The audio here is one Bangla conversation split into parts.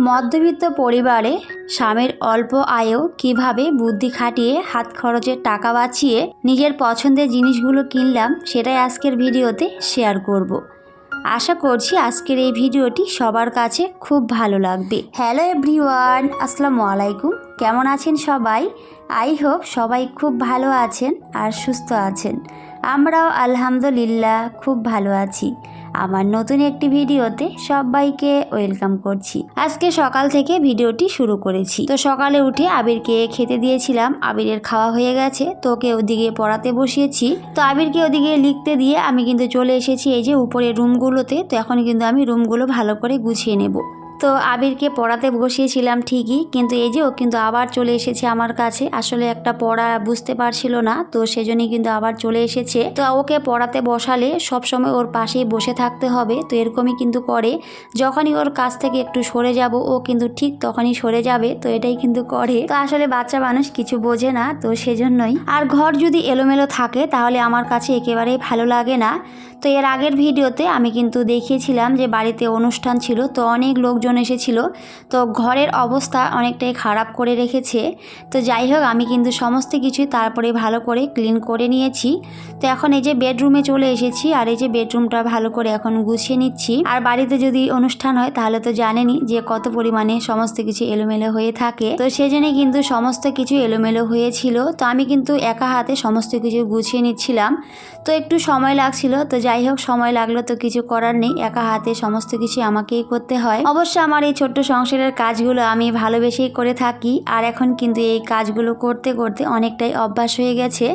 মধ্যবিত্ত পরিবারে স্বামীর অল্প আয়েও কীভাবে বুদ্ধি খাটিয়ে হাত খরচের টাকা বাঁচিয়ে নিজের পছন্দের জিনিসগুলো কিনলাম সেটাই আজকের ভিডিওতে শেয়ার করব। আশা করছি আজকের এই ভিডিওটি সবার কাছে খুব ভালো লাগবে। হ্যালো এভরিওয়ান, আসসালামু আলাইকুম। কেমন আছেন সবাই? আই হোপ সবাই খুব ভালো আছেন আর সুস্থ আছেন। আমরাও আলহামদুলিল্লাহ খুব ভালো আছি। আমার নতুন একটি ভিডিওতে সবাইকে ওয়েলকাম করছি। আজকে সকাল থেকে ভিডিওটি শুরু করেছি। তো সকালে উঠে আবিরকে খেতে দিয়েছিলাম। আবিরের খাওয়া হয়ে গেছে। তোকে ওদিকে পড়াতে বসিয়েছি। তো আবিরকে ওদিকে লিখতে দিয়ে আমি কিন্তু চলে এসেছি এই যে উপরে রুমগুলোতে। তো এখন কিন্তু আমি রুমগুলো ভালো করে গুছিয়ে নেব। তো আবিরকে পড়াতে বসিয়েছিলাম ঠিকই, কিন্তু এই যে ও কিন্তু আবার চলে এসেছে আমার কাছে। আসলে একটা পড়া বুঝতে পারছিল না, তো সেজন্যই কিন্তু আবার চলে এসেছে। তো ওকে পড়াতে বসালে সব সময় ওর পাশেই বসে থাকতে হবে, তো এরকমই কিন্তু করে। যখনই ওর কাছ থেকে একটু সরে যাব, ও কিন্তু ঠিক তখনই সরে যাবে, তো এটাই কিন্তু করে। তো আসলে বাচ্চা মানুষ কিছু বোঝে না, তো সেজন্যই। আর ঘর যদি এলোমেলো থাকে, তাহলে আমার কাছে একেবারেই ভালো লাগে না। তো এর আগের ভিডিওতে আমি কিন্তু দেখিয়েছিলাম যে বাড়িতে অনুষ্ঠান ছিল, তো অনেক লোকজন এসেছিল। তো ঘরের অবস্থা অনেকটাই খারাপ করে রেখেছে। তো যাই হোক, আমি কিন্তু সমস্ত কিছুই তারপরে ভালো করে ক্লিন করে নিয়েছি। তো এখন এই যে বেডরুমে চলে এসেছি আর এই যে বেডরুমটা ভালো করে এখন গুছিয়ে নিচ্ছি। আর বাড়িতে যদি অনুষ্ঠান হয়, তাহলে তো জানেনই যে কত পরিমাণে সমস্ত কিছু এলোমেলো হয়ে থাকে। তো সেজন্যই কিন্তু সমস্ত কিছু এলোমেলো হয়েছিল। তো আমি কিন্তু একা হাতে সমস্ত কিছু গুছিয়ে নিচ্ছিলাম। তো একটু সময় লাগছিল, তো যাই হোক, সময় লাগল তো কিছু করার নেই। একা হাতে সমস্ত কিছু আমাকেই করতে হয়। অবশ্য আমার এই ছোট্ট সংসারের কাজগুলো আমি ভালোবেসেই করে থাকি। আর এখন কিন্তু এই কাজগুলো করতে করতে অনেকটাই অভ্যাস হয়ে গেছে।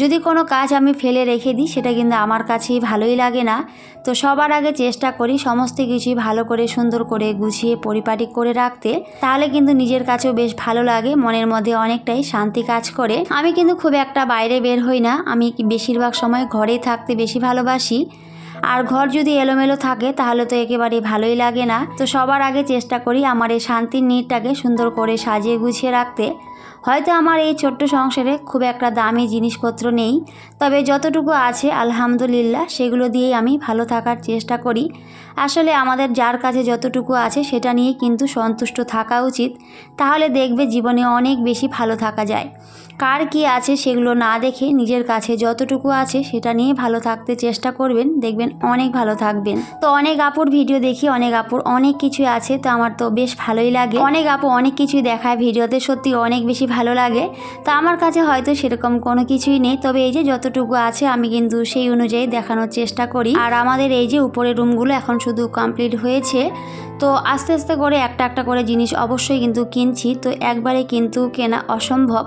যদি কোনো কাজ আমি ফেলে রেখে দিই, সেটা কিন্তু আমার কাছেই ভালোই লাগে না। তো সবার আগে চেষ্টা করি সমস্ত কিছুই ভালো করে, সুন্দর করে গুছিয়ে, পরিপাটি করে রাখতে। তাহলে কিন্তু নিজের কাছেও বেশ ভালো লাগে, মনের মধ্যে অনেকটাই শান্তি কাজ করে। আমি কিন্তু খুব একটা বাইরে বের হই না, আমি বেশিরভাগ সময় ঘরেই থাকতে বেশি ভালোবাসি। আর ঘর যদি এলোমেলো থাকে, তাহলে তো একেবারেই ভালোই লাগে না। তো সবার আগে চেষ্টা করি আমার এই শান্তির নিটটাকে সুন্দর করে সাজিয়ে গুছিয়ে রাখতে। হয়তো আমার এই ছোট্ট সংসারে খুব একটা দামি জিনিসপত্র নেই, তবে যতটুকু আছে আলহামদুলিল্লাহ সেগুলো দিয়েই আমি ভালো থাকার চেষ্টা করি। আসলে আমাদের যার কাছে যতটুকু আছে সেটা নিয়ে কিন্তু সন্তুষ্ট থাকা উচিত, তাহলে দেখবে জীবনে অনেক বেশি ভালো থাকা যায়। কার কি আছে সেগুলো না দেখে নিজের কাছে যতটুকু আছে সেটা নিয়ে ভালো থাকতে চেষ্টা করবেন। দেখবেন অনেক ভালো থাকবেন। তো অনেক আপুর ভিডিও দেখি, অনেক আপুর অনেক কিছু আছে, তো আমার তো বেশ ভালোই লাগে। অনেক আপু অনেক কিছুই দেখায় ভিডিওতে, সত্যি অনেক বেশি ভালো লাগে। তো আমার কাছে হয়তো সেরকম কোনো কিছুই নেই, তবে এই যে যতটুকু আছে আমি কিন্তু সেই অনুযায়ী দেখানোর চেষ্টা করি। আর আমাদের এই যে উপরের রুমগুলো এখন শুধু কমপ্লিট হয়েছে, তো আস্তে আস্তে করে একটা একটা করে জিনিস অবশ্যই কিন্তু কিনছি। তো একবারে কিন্তু কেনা অসম্ভব।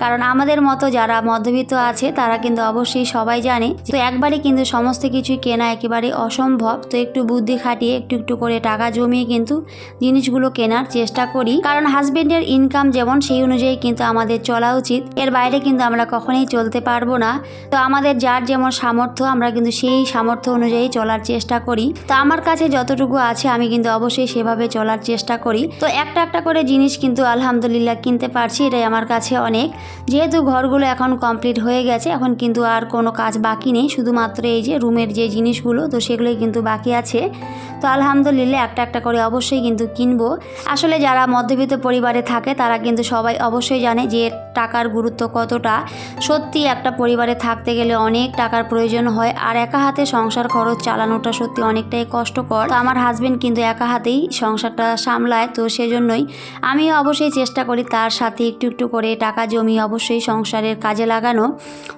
কারণ আমাদের মতো যারা মধ্যবিত্ত আছে, তারা কিন্তু অবশ্যই সবাই জানে তো একবারে কিন্তু সমস্ত কিছুই কেনা একেবারে অসম্ভব। তো একটু বুদ্ধি খাটিয়ে, একটু একটু করে টাকা জমিয়ে কিন্তু জিনিসগুলো কেনার চেষ্টা করি। কারণ হাজবেন্ডের ইনকাম যেমন সেই অনুযায়ী কিন্তু আমাদের চলা উচিত। এর বাইরে কিন্তু আমরা কখনোই চলতে পারব না। তো আমাদের যার যেমন সামর্থ্য, আমরা কিন্তু সেই সামর্থ্য অনুযায়ী চলার চেষ্টা করি। তো আমার কাছে যতটুকু আছে, আমি কিন্তু অবশ্যই সেভাবে চলার চেষ্টা করি। তো একটা একটা করে জিনিস কিন্তু আলহামদুলিল্লাহ কিনতে পারছি, এটাই আমার কাছে অনেক। যেহেতু ঘরগুলো এখন কমপ্লিট হয়ে গেছে, এখন কিন্তু আর কোনো কাজ বাকি নেই। শুধুমাত্র এই যে রুমের যে জিনিসগুলো, তো সেগুলোই কিন্তু বাকি আছে। তো আলহামদুলিল্লাহ একটা একটা করে অবশ্যই কিন্তু কিনবো। আসলে যারা মধ্যবিত্ত পরিবারে থাকে, তারা কিন্তু সবাই অবশ্যই জানে যে টাকার গুরুত্ব কতটা। সত্যি একটা পরিবারে থাকতে গেলে অনেক টাকার প্রয়োজন হয়, আর একা হাতে সংসার খরচ চালানোটা সত্যি অনেকটাই কষ্টকর। তো আমার হাজবেন্ড কিন্তু একা হাতেই সংসারটা সামলায়, তো সেজন্যই আমি অবশ্যই চেষ্টা করি তার সাথে একটু একটু করে টাকা জমি অবশ্যই সংসারের কাজে লাগানো।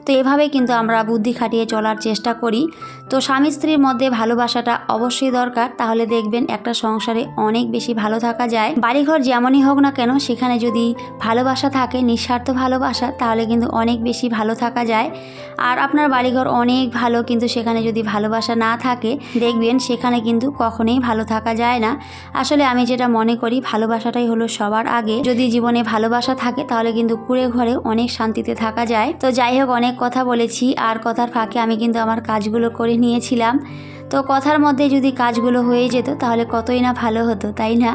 তো এভাবে কিন্তু আমরা বুদ্ধি খাটিয়ে চলার চেষ্টা করি। তো স্বামী স্ত্রীর মধ্যে ভালোবাসাটা অবশ্যই দরকার। তাহলে দেখবেন একটা সংসারে অনেক বেশি ভালো থাকা যায়। বাড়িঘর যেমনই হোক না কেন, সেখানে যদি ভালোবাসা থাকে, নিঃস্বার্থ ভালোবাসা, তাহলে কিন্তু অনেক বেশি ভালো থাকা যায়। আর আপনার বাড়িঘর অনেক ভালো, কিন্তু সেখানে যদি ভালোবাসা না থাকে, দেখবেন সেখানে কিন্তু কখনোই ভালো থাকা যায় না। আসলে আমি যেটা মনে করি, ভালোবাসাটাই হলো সবার আগে। যদি জীবনে ভালোবাসা থাকে, তাহলে কিন্তু কুড়ে ঘরে অনেক শান্তিতে থাকা যায়। তো যাই হোক, অনেক কথা বলেছি। আর কথার ফাঁকে আমি কিন্তু আমার কাজগুলো করে নিয়েছিলাম। তো কথার মধ্যে যদি কাজগুলো হয়ে যেত, তাহলে কতই না ভালো হতো, তাই না?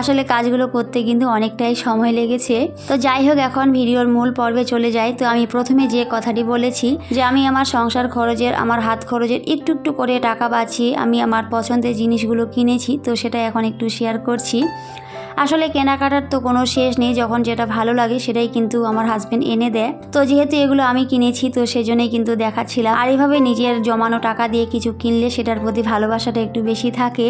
আসলে কাজগুলো করতে কিন্তু অনেকটাই সময় লেগেছে। তো যাই হোক, এখন ভিডিওর মূল পর্বে চলে যাই। তো আমি প্রথমে যে কথাটি বলেছি, যে আমি আমার সংসার খরচের, আমার হাত খরচের একটু একটু করে টাকা বাঁচিয়ে আমি আমার পছন্দের জিনিসগুলো কিনেছি। তো সেটা এখন একটু শেয়ার করছি। আসলে কেনাকাটার তো কোনো শেষ নেই, যখন যেটা ভালো লাগে সেটাই কিন্তু আমার হাজব্যান্ড এনে দেয়। তো যেহেতু এগুলো আমি কিনেছি, তো সেজন্যই কিন্তু দেখাচ্ছিলাম। আর এইভাবে নিজের জমানো টাকা দিয়ে কিছু কিনলে সেটার প্রতি ভালোবাসাটা একটু বেশি থাকে।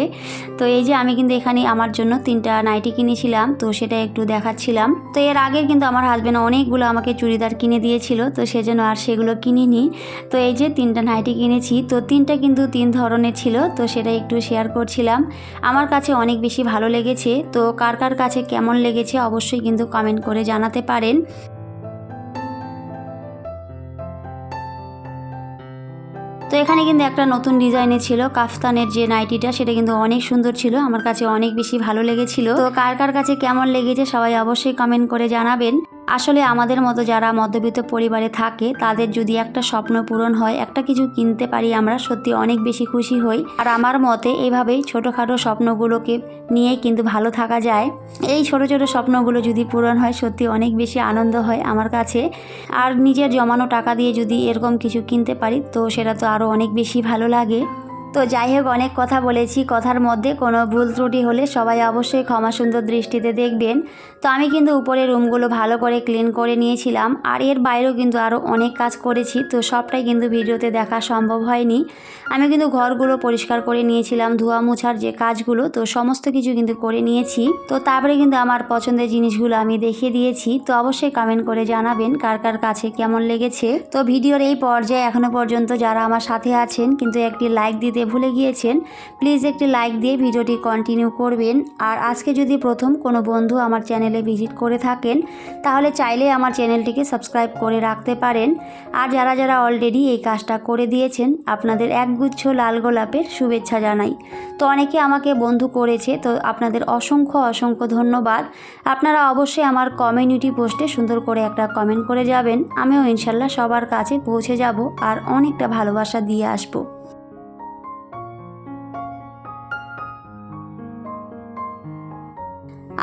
তো এই যে আমি কিন্তু এখানে আমার জন্য তিনটা নাইটি কিনেছিলাম, তো সেটা একটু দেখাচ্ছিলাম। তো এর আগে কিন্তু আমার হাজব্যান্ড অনেকগুলো আমাকে চুড়িদার কিনে দিয়েছিল, তো সেজন্য আর সেগুলো কিনিনি। তো এই যে তিনটা নাইটি কিনেছি, তো তিনটা কিন্তু তিন ধরনের ছিল, তো সেটা একটু শেয়ার করছিলাম। আমার কাছে অনেক বেশি ভালো লেগেছে, তো কার কার কার কাছে কেমন লেগেছে অবশ্যই কিন্তু কমেন্ট করে জানাতে পারেন। তো এখানে কিন্তু একটা নতুন ডিজাইনে ছিল, কাফতানের যে নাইটিটা সেটা কিন্তু অনেক সুন্দর ছিল, আমার কাছে অনেক বেশি ভালো লেগেছিল। তো কার কার কাছে কেমন লেগেছে সবাই অবশ্যই কমেন্ট করে জানাবেন। আসলে আমাদের মতো যারা মধ্যবিত্ত পরিবারে থাকে, তাদের যদি একটা স্বপ্ন পূরণ হয়, একটা কিছু কিনতে পারি আমরা সত্যি অনেক বেশি খুশি হই। আর আমার মতে এভাবেই ছোটোখাটো স্বপ্নগুলোকে নিয়ে কিন্তু ভালো থাকা যায়। এই ছোট ছোট স্বপ্নগুলো যদি পূরণ হয়, সত্যি অনেক বেশি আনন্দ হয় আমার কাছে। আর নিজের জমানো টাকা দিয়ে যদি এরকম কিছু কিনতে পারি, তো সেটা তো আরও অনেক বেশি ভালো লাগে। তো যাই হোক, অনেক কথা বলেছি। কথার মধ্যে কোনো ভুল ত্রুটি হলে সবাই অবশ্যই ক্ষমা সুন্দর দৃষ্টিতে দেখবেন। তো আমি কিন্তু উপরে রুমগুলো ভালো করে ক্লিন করে নিয়েছিলাম। আর এর বাইরেও কিন্তু আরও অনেক কাজ করেছি। তো সবটাই কিন্তু ভিডিওতে দেখা সম্ভব হয়নি। আমি কিন্তু ঘরগুলো পরিষ্কার করে নিয়েছিলাম, ধোয়া মোছার যে কাজগুলো, তো সমস্ত কিছু কিন্তু করে নিয়েছি। তো তারপরে কিন্তু আমার পছন্দের জিনিসগুলো আমি দেখিয়ে দিয়েছি। তো অবশ্যই কমেন্ট করে জানাবেন কার কার কাছে কেমন লেগেছে। তো ভিডিওর এই পর্যায়ে এখনও পর্যন্ত যারা আমার সাথে আছেন, কিন্তু একটি লাইক দিতে ভুলে গিয়েছেন, প্লিজ একটি লাইক দিয়ে ভিডিওটি কন্টিনিউ করবেন। আর আজকে যদি প্রথম কোনো বন্ধু আমার চ্যানেলে ভিজিট করে থাকেন, তাহলে চাইলে আমার চ্যানেলটিকে সাবস্ক্রাইব করে রাখতে পারেন। আর যারা যারা অলরেডি এই কাজটা করে দিয়েছেন, আপনাদের একগুচ্ছ লাল গোলাপের শুভেচ্ছা জানাই। তো অনেকে আমাকে বন্ধু করেছে, তো আপনাদের অসংখ্য অসংখ্য ধন্যবাদ। আপনারা অবশ্যই আমার কমিউনিটি পোস্টে সুন্দর করে একটা কমেন্ট করে যাবেন। আমিও ইনশাল্লাহ সবার কাছে পৌঁছে যাব আর অনেকটা ভালোবাসা দিয়ে আসব।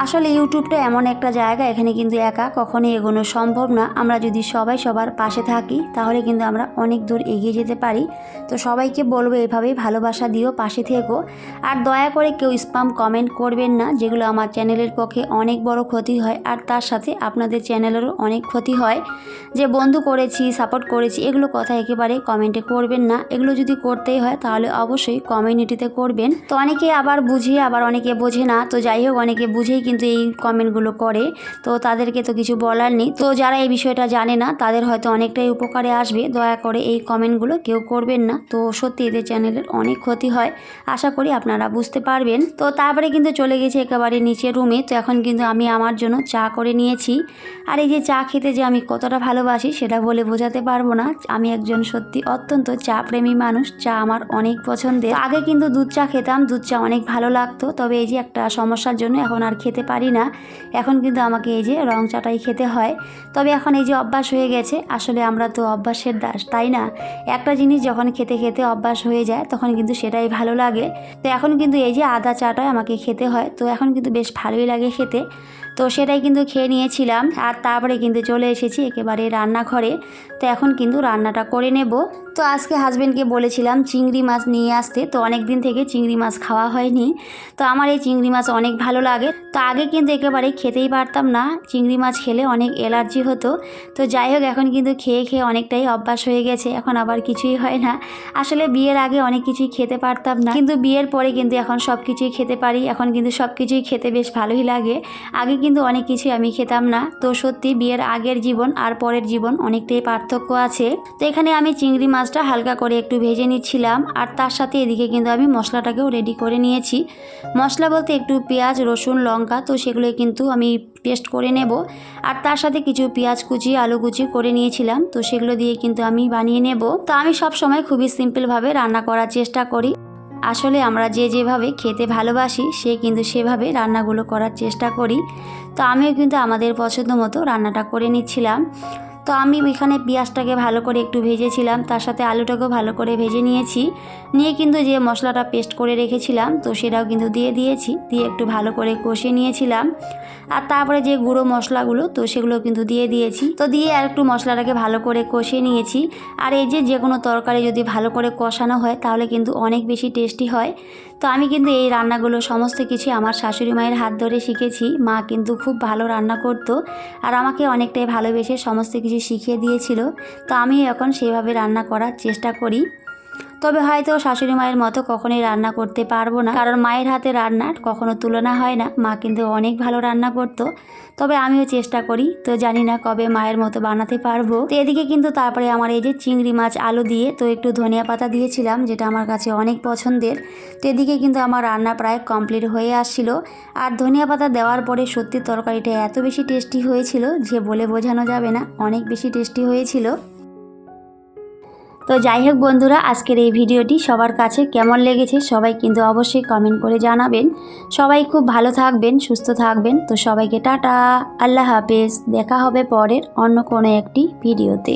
আসলে ইউটিউবটা এমন একটা জায়গা, এখানে কিন্তু একা কখনোই এগোনো সম্ভব না। আমরা যদি সবাই সবার পাশে থাকি, তাহলে কিন্তু আমরা অনেক দূর এগিয়ে যেতে পারি। তো সবাইকে বলব এভাবেই ভালোবাসা দিও, পাশে থেকো। আর দয়া করে কেউ স্পাম কমেন্ট করবেন না, যেগুলো আমার চ্যানেলের পক্ষে অনেক বড় ক্ষতি হয়। আর তার সাথে আপনাদের চ্যানেলেরও অনেক ক্ষতি হয়। যে বন্ধু করেছি, সাপোর্ট করেছি, এগুলো কথা একেবারে কমেন্টে করবেন না। এগুলো যদি করতেই হয়, তাহলে অবশ্যই কমিউনিটিতে করবেন। তো অনেকে আবার বুঝে, আবার অনেকে বোঝে না। তো যাই হোক, অনেকে বুঝেই কিন্তু এই কমেন্টগুলো করে। তো তাদেরকে তো কিছু বলার নেই। তো যারা এই বিষয়টা জানে না, তাদের হয়তো অনেকটাই উপকারে আসবে। দয়া করে এই কমেন্টগুলো কেউ করবেন না। তো সত্যি এদের চ্যানেলের অনেক ক্ষতি হয়। আশা করি আপনারা বুঝতে পারবেন। তো তারপরে কিন্তু চলে গেছে একেবারে নিচের রুমে তো এখন কিন্তু আমি আমার জন্য চা করে নিয়েছি। আর এই যে চা খেতে যে আমি কতটা ভালোবাসি, সেটা বলে বোঝাতে পারব না। আমি একজন সত্যি অত্যন্ত চা প্রেমী মানুষ। চা আমার অনেক পছন্দের। আগে কিন্তু দুধ চা খেতাম। দুধ চা অনেক ভালো লাগতো। তবে এই যে একটা সমস্যার জন্য এখন আর খেতে পারি না। এখন কিন্তু আমাকে এই যে রং চাটাই খেতে হয়। তবে এখন এই যে অভ্যাস হয়ে গেছে, আসলে আমরা তো অভ্যাসের দাস, তাই না? একটা জিনিস যখন খেতে খেতে অভ্যাস হয়ে যায়, তখন কিন্তু সেটাই ভালো লাগে। তো এখন কিন্তু এই যে আদা চাটাই আমাকে খেতে হয়, তো এখন কিন্তু বেশ ভালোই লাগে খেতে। তো সেটাই কিন্তু খেয়ে নিয়েছিলাম, আর তারপরে কিন্তু চলে এসেছি একেবারে রান্নাঘরে। তো এখন কিন্তু রান্নাটা করে নেব। তো আজকে হাজব্যান্ডকে বলেছিলাম, চিংড়ি মাছ নিয়ে আসতে। তো অনেক দিন থেকে চিংড়ি মাছ খাওয়া হয়নি। তো আমার এই চিংড়ি মাছ অনেক ভালো লাগে। তো আগে কিন্তু একেবারে খেতেই পারতাম না। চিংড়ি মাছ খেলে অনেক অ্যালার্জি হতো। তো যাই হোক, এখন কিন্তু খেয়ে খেয়ে অনেকটাই অভ্যাস হয়ে গেছে। এখন আবার কিছুই হয় না। আসলে বিয়ের আগে অনেক কিছুই খেতে পারতাম না। কিন্তু বিয়ের পরে কিন্তু এখন সব কিছুই খেতে পারি। এখন কিন্তু সব কিছুই খেতে বেশ ভালোই লাগে। আগে কিন্তু অনেক কিছুই আমি খেতাম না। তো সত্যি বিয়ের আগের জীবন আর পরের জীবন অনেকটাই পার্থক্য আছে। তো এখানে আমি চিংড়ি মাছটা হালকা করে একটু ভেজে নিচ্ছিলাম, আর তার সাথে এদিকে কিন্তু আমি মশলাটাকেও রেডি করে নিয়েছি। মশলা বলতে একটু পেঁয়াজ, রসুন, লঙ্কা, তো সেগুলো কিন্তু আমি পেস্ট করে নেব। আর তার সাথে কিছু পেঁয়াজ কুচি, আলু কুচি করে নিয়েছিলাম, তো সেগুলো দিয়ে কিন্তু আমি বানিয়ে নেব। তো আমি সব সময় খুবই সিম্পলভাবে রান্না করার চেষ্টা করি। আসলে আমরা যে যেভাবে খেতে ভালোবাসি, সে কিন্তু সেভাবে রান্নাগুলো করার চেষ্টা করি। তো আমিও কিন্তু আমাদের পছন্দ মতো রান্নাটা করে নিচ্ছিলাম। তো আমি ওইখানে পেঁয়াজটাকে ভালো করে একটু ভেজেছিলাম, তার সাথে আলুটাকেও ভালো করে ভেজে নিয়েছি। নিয়ে কিন্তু যে মশলাটা পেস্ট করে রেখেছিলাম, তো সেটাও কিন্তু দিয়ে দিয়েছি, দিয়ে একটু ভালো করে কষে নিয়েছিলাম। আর তারপরে যে গুঁড়ো মশলাগুলো, তো সেগুলো কিন্তু দিয়ে দিয়েছি। তো দিয়ে আর একটু মশলাটাকে ভালো করে কষিয়ে নিয়েছি। আর এই যে যে কোনো তরকারি যদি ভালো করে কষানো হয়, তাহলে কিন্তু অনেক বেশি টেস্টি হয়। তো আমি কিন্তু এই রান্নাগুলো সমস্ত কিছু আমার শাশুড়ি মায়ের হাত ধরে শিখেছি। মা কিন্তু খুব ভালো রান্না করতো আর আমাকে অনেকটাই ভালোবেসে সমস্ত কিছু শিখিয়ে দিয়েছিল। তো আমি এখন সেভাবে রান্না করার চেষ্টা করি। তবে হয়তো শাশুড়ি মায়ের মতো কখনোই রান্না করতে পারব না। কারণ মায়ের হাতে রান্নার কখনো তুলনা হয় না। মা কিন্তু অনেক ভালো রান্না করতো। তবে আমিও চেষ্টা করি। তো জানি না কবে মায়ের মতো বানাতে পারব। তো এদিকে কিন্তু তারপরে আমার এই যে চিংড়ি মাছ আলু দিয়ে তো একটু ধনিয়া পাতা দিয়েছিলাম, যেটা আমার কাছে অনেক পছন্দের। তো এদিকে কিন্তু আমার রান্না প্রায় কমপ্লিট হয়ে আসছিল। আর ধনিয়া পাতা দেওয়ার পরে সত্যি তরকারিটা এত বেশি টেস্টি হয়েছিল যে বলে বোঝানো যাবে না, অনেক বেশি টেস্টি হয়েছিল। তো যাই হোক বন্ধুরা, আজকের এই ভিডিওটি সবার কাছে কেমন লেগেছে সবাই কিন্তু অবশ্যই কমেন্ট করে জানাবেন। সবাই খুব ভালো থাকবেন, সুস্থ থাকবেন। তো সবাইকে টাটা, আল্লাহ হাফেজ। দেখা হবে পরের অন্য কোনো একটি ভিডিওতে।